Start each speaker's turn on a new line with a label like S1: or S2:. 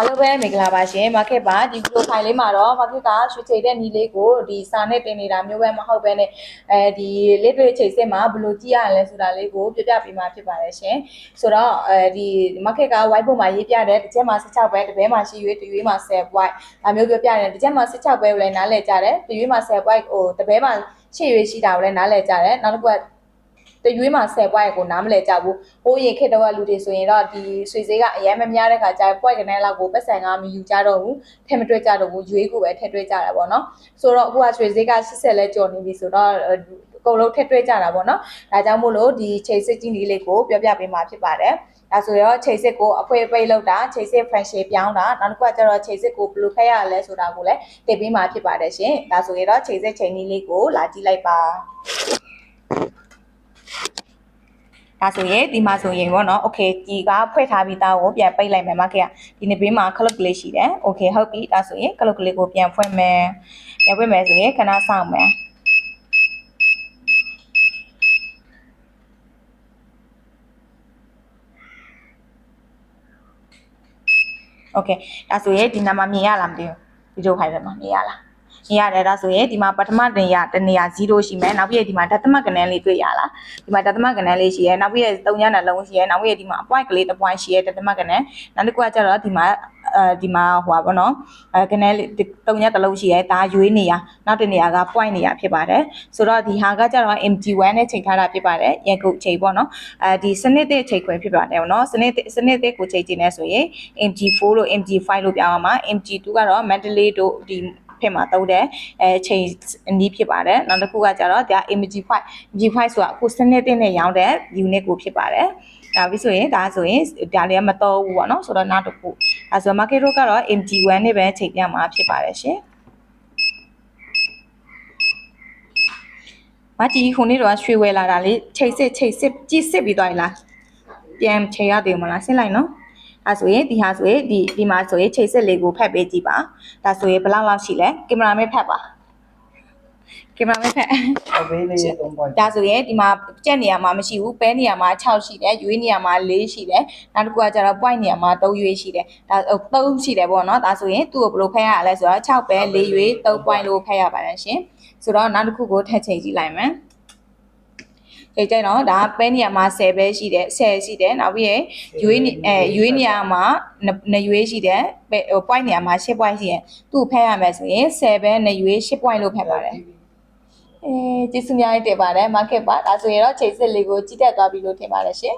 S1: အားလုံးပဲမင်္ဂလာပါရှင် market ပါဒီ video file လေးမှာတော့ market ကရွှေချိန်တဲ့နီးလေးကိုဒီစာနဲ့တင်နေတာမျိုးပဲမဟုတ်ပဲနဲ့အဲဒီလက်တွေ့ချိန်စစ်မှာဘယ်လိုကြည့်ရလဲဆိုတာလေးကိုပြပြပေးမှာဖြစ်ပါတယ်ရှင်ဆိုတော့အဲဒီ market က white board မှာရေးပြတဲ့တစ်ချက်မှာ16ပဲတစ်ဘဲမှာရှိရွေးတစ်ရွေးမှာ10 white ဒါမျိုးပြောပြတယ်တစ်ချက်မှာ16ပဲကိုလည်းနားလည်ကြတယ်တစ်ရွေးမှာ10 white ဟိုတစ်ဘဲမှာရှေ့ရွေးရှိတာကိုလည်းနားလည်ကြတယ်နောက်တစ်ခုက တရွေးမှာ10 point ကိုနားမလဲကြဘူး။ဟိုးရင်ခေတ္တကလူတွေဆိုရင်တော့ဒီဆွေသေးကအရင်မများတဲ့ခါကျ point ကနေလောက်ကိုပတ်စံကမယူကြတော့ဘူး။ထဲမတွေ့ကြတော့ဘူး။ရွေးကိုပဲထည့်တွေ့ကြတာပေါ့နော်။ဆိုတော့အခုကဆွေသေးက80လဲကျော်နေပြီဆိုတော့အကုန်လုံးထည့်တွေ့ကြတာပေါ့နော်။ဒါကြောင့်မို့လို့ဒီချိန်စစ်ကြီးလေးကိုပြောပြပေးမှာဖြစ်ပါတယ်။ဒါဆိုရောချိန်စစ်ကိုအဖွဲပိတ်လောက်တာချိန်စစ် function ပြောင်းတာနောက်တစ်ခုကကျတော့ချိန်စစ်ကိုဘယ်လိုဖက်ရလဲဆိုတာကိုလည်းတင်ပေးမှာဖြစ်ပါတယ်ရှင်။ဒါဆိုရင်တော့ချိန်စစ်ချိန်လေးကိုလာကြည့်လိုက်ပါ။ ဒါဆိုရင်ဒီမှာဆိုရင်ပေါ့နော်โอเคဒီကဖွင့်ထားပြီးသားကိုပြန်ပိတ်လိုက်မယ်မခင်ဒီနေ့ဘေးမှာခလုတ်ကလေးရှိတယ်โอเคဟုတ်ပြီဒါဆိုရင်ခလုတ်ကလေးကိုပြန်ဖွင့်မယ်ပြန်ဖွင့်မယ်ဆိုရင်ခဏစောင့်မယ်โอเคဒါဆိုရင်ဒီနာမမြင်ရလားမသိဘူးဗီဒီယိုဖိုင်ထဲမှာမြင်ရလား မြင်ရတယ်ဒါဆိုရင်ဒီမှာပထမတင်ရတနေရာ0ရှိမယ်နောက်ပြီးဒီမှာဓာတ်သမကဏ္ဍလေးတွေ့ရလားဒီမှာဓာတ်သမကဏ္ဍလေးရှိရဲနောက်ပြီး3ညနှလုံးရှိရဲနောက်ပြီးဒီမှာ point ကလေးတစ် point ရှိရဲဓာတ်သမကဏ္ဍနောက်တစ်ခုကကျတော့ဒီမှာအဲဒီမှာဟိုပါဘောနော်အဲကဏ္ဍလေး3ညတစ်လုံးရှိရဲဒါရွေးနေရနောက်တစ်နေရာက point နေရဖြစ်ပါတယ်ဆိုတော့ဒီဟာကကျတော့ MG1 နဲ့ချိန်ထားတာဖြစ်ပါတယ်ရန်ကုန်ချိန်ပေါ့နော်အဲဒီစနစ်တဲ့ချိန်ခွဲဖြစ်ပါတယ်ပေါ့နော်စနစ်စနစ်တဲ့ကိုချိန်ကျင်နေဆိုရင် MG4 လို့ MG5 လို့ပြောင်းအောင်ပါ MG2 ကတော့ Mandalay တို့ဒီ ဖြစ်မှာတုံးတယ်အဲချိန်အနည်းဖြစ်ပါတယ်နောက်တစ်ခုကကျတော့ဒါ MG5 MG5 ဆိုတာအခုစနစ်တင်နဲ့ရောင်းတဲ့ unit ကိုဖြစ်ပါတယ်ဒါပြီးဆိုရင်ဒါဆိုရင်ဒါလေးကမတော်ဘူးပေါ့နော်ဆိုတော့နောက်တစ်ခုအဲဆို market တို့ကတော့ MG1 နဲ့ပဲချိန်ပြမှာဖြစ်ပါတယ်ရှင်မကြီးခုနေ့တော့ရွှေဝယ်လာတာလေချိန်စစ်ချိန်စစ်ကြည့်စစ်ပြီးသွားပြီလားပြန်ချိန်ရသေးမလားဆင်းလိုက်နော် အဲဆိုရင်ဒီဟာဆိုရင်ဒီဒီမှာဆိုရင်ချိန်စစ်လေးကိုဖတ်ပေးကြည့်ပါဒါဆိုရင်ဘယ်လောက်လောက်ရှိလဲကင်မရာမဲဖတ်ပါကင်မရာမဲဖတ်
S2: အဝေးလေးရဲ့3 point
S1: ဒါဆိုရင်ဒီမှာကြက်နေရာမှာမရှိဘူးပဲနေရာမှာ6ရှိတယ်ရွေးနေရာမှာ4ရှိတယ်နောက်တစ်ခုကကျတော့ point နေရာမှာ3ရွေးရှိတယ်ဒါ3ရှိတယ်ပေါ့နော်ဒါဆိုရင်သူ့ကိုဘယ်လိုဖက်ရလဲဆိုတော့6ပဲ4ရွေး3 point လို့ဖက်ရပါတယ်ရှင်ဆိုတော့နောက်တစ်ခုကိုထပ်ချိန်ကြည့်လိုက်မယ် ချိန်ကြိုက်တော့ဒါပဲနေရာမှာ10ပဲရှိတယ်10ရှိတယ်နောက်ပြီးရင်ရွေးနေအဲရွေးနေရာမှာ2ရွေးရှိတယ်ဟို point နေရာမှာ10 point ရှိတယ်သူ့ဖက်ရမယ်ဆိုရင်10ပဲ2ရွေး10 point လို့ဖက်ပါတယ်အဲကျေးဇူးများတင်ပါတယ် market ပါဒါဆိုရင်တော့ချိန်စစ်လေးကိုကြည့်တက်သွားပြီလို့ထင်ပါတယ်ရှင်